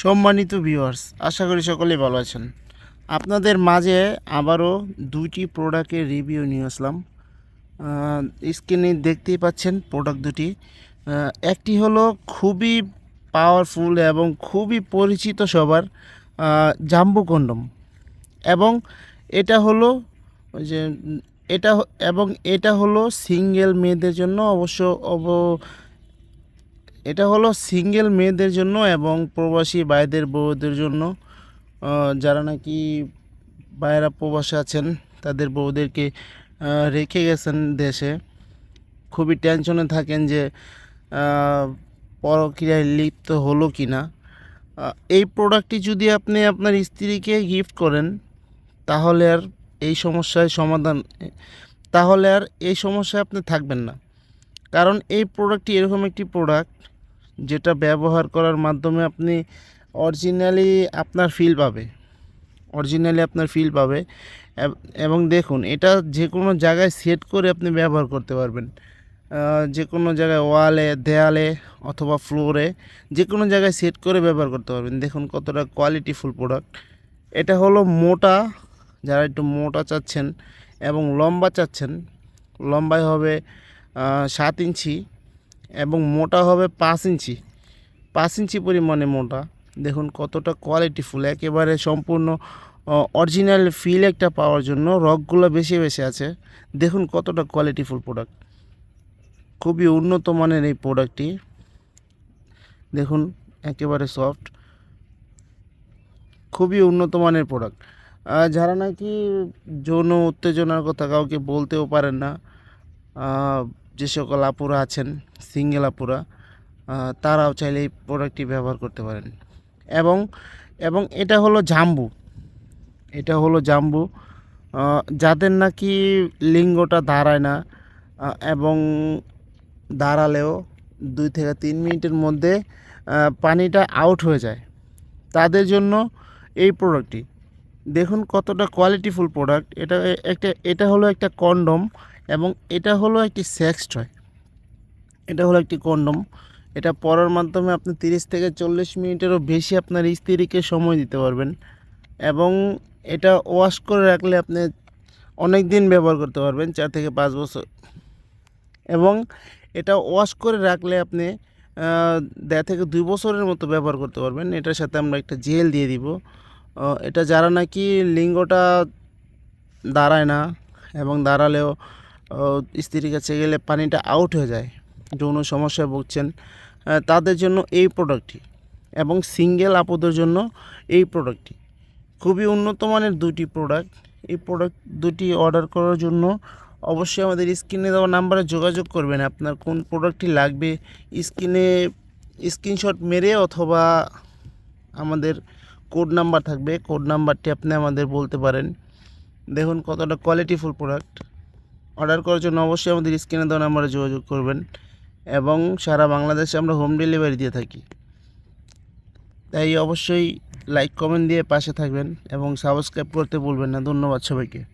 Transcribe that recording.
সম্মানিত ভিউয়ার্স আশা করি সকলেই ভালো আছেন। আপনাদের মাঝে আবারও দুটি প্রোডাক্টের রিভিউ নিয়ে আসলাম। স্ক্রিনে দেখতেই পাচ্ছেন প্রোডাক্ট দুটি। একটি হলো খুবই পাওয়ারফুল এবং খুবই পরিচিত সবার জাম্বু কন্ডম। এবং এটা হলো যে, এটা এবং এটা হলো সিঙ্গেল মেয়েদের জন্য অবশ্য অব এটা হলো সিঙ্গেল মেয়েদের জন্য এবং প্রবাসী ভাইদের, বউদের জন্য। যারা নাকি বাইরা প্রবাসে আছেন, তাদের বউদেরকে রেখে গেছেন দেশে। খুবই টেনশনে থাকেন যে পরক্রিয়ায় লিপ্ত হলো কি না এই প্রোডাক্টটি যদি আপনি আপনার স্ত্রীকে গিফট করেন, তাহলে আর এই সমস্যায় সমাধান, তাহলে আর এই সমস্যায় আপনি থাকবেন না। কারণ এই প্রোডাক্টটি এরকম একটি প্রোডাক্ট যেটা ব্যবহার করার মাধ্যমে আপনি অরিজিনালি আপনার ফিল পাবে। অরিজিনালি আপনার ফিল পাবে। এবং দেখুন, এটা যে কোনো জায়গায় সেট করে আপনি ব্যবহার করতে পারবেন। যে কোনো জায়গায় ওয়ালে দেয়ালে অথবা ফ্লোরে যে কোনো জায়গায় সেট করে ব্যবহার করতে পারবেন। দেখুন কতটা কোয়ালিটিফুল প্রোডাক্ট এটা হলো মোটা, যারা একটু মোটা চাচ্ছেন এবং লম্বা চাচ্ছেন, লম্বায় হবে সাত ইঞ্চি। এবং মোটা হবে পাঁচ ইঞ্চি। পাঁচ ইঞ্চি পরিমাণে মোটা। দেখুন কতটা কোয়ালিটিফুল একেবারে সম্পূর্ণ অরিজিনাল ফিল একটা পাওয়ার জন্য রকগুলো বেশি বেশি আছে। দেখুন কতটা কোয়ালিটিফুল প্রোডাক্ট খুবই উন্নত মানের এই প্রোডাক্টটি দেখুন একেবারে সফট খুবই উন্নত মানের প্রোডাক্ট যারা নাকি যৌন উত্তেজনার কথা কাউকে বলতেও পারেন না যে সকল আপুরা আছেন সিঙ্গেল আপুরা তারাও চাইলে এই প্রোডাক্টটি ব্যবহার করতে পারেন। এবং এবং এটা হলো জাম্বু। এটা হলো জাম্বু। যাদের নাকি লিঙ্গটা দাঁড়ায় না এবং দাঁড়ালেও দুই থেকে তিন মিনিটের মধ্যে পানিটা আউট হয়ে যায়। তাদের জন্য এই প্রোডাক্টটি দেখুন কতটা কোয়ালিটিফুল প্রোডাক্ট এটা, একটা, এটা হলো একটা কন্ডম এবং এটা হলো একটি সেক্স টয় এটা হলো একটি কন্ডম এটা পরার মাধ্যমে আপনি তিরিশ থেকে চল্লিশ মিনিটেরও বেশি আপনার স্ত্রীকে সময় দিতে পারবেন এবং এটা ওয়াশ করে রাখলে আপনি অনেক দিন ব্যবহার করতে পারবেন, চার থেকে পাঁচ বছর। এবং এটা ওয়াশ করে রাখলে আপনি দেড় থেকে দুই বছরের মতো ব্যবহার করতে পারবেন। এটার সাথে আমরা একটা জেল দিয়ে দিব। এটা যারা নাকি লিঙ্গটা দাঁড়ায় না এবং দাঁড়ালেও স্ত্রীর কাছে গেলে পানিটা আউট হয়ে যায়, যৌন সমস্যায় ভুগছেন। তাদের জন্য এই প্রোডাক্টটি এবং সিঙ্গেল আপদের জন্য এই প্রোডাক্টটি খুবই উন্নত মানের দুটি প্রোডাক্ট এই প্রোডাক্ট দুটি অর্ডার করার জন্য অবশ্যই আমাদের স্ক্রিনে দেওয়া নাম্বারে যোগাযোগ করবেন। আপনার কোন প্রোডাক্টটি লাগবে স্ক্রিনে স্ক্রিনশট মেরে অথবা আমাদের কোড নাম্বার থাকবে। কোড নাম্বারটি আপনি আমাদের বলতে পারেন। দেখুন কতটা কোয়ালিটিফুল প্রোডাক্ট অর্ডার করার জন্য অবশ্যই আমাদের স্ক্রিনে দেওয়া নাম্বারে যোগাযোগ করবেন এবং সারা বাংলাদেশে আমরা হোম ডেলিভারি দিয়ে থাকি। তাই অবশ্যই লাইক, কমেন্ট দিয়ে পাশে থাকবেন এবং সাবস্ক্রাইব করতে বলবেন না। ধন্যবাদ সবাইকে।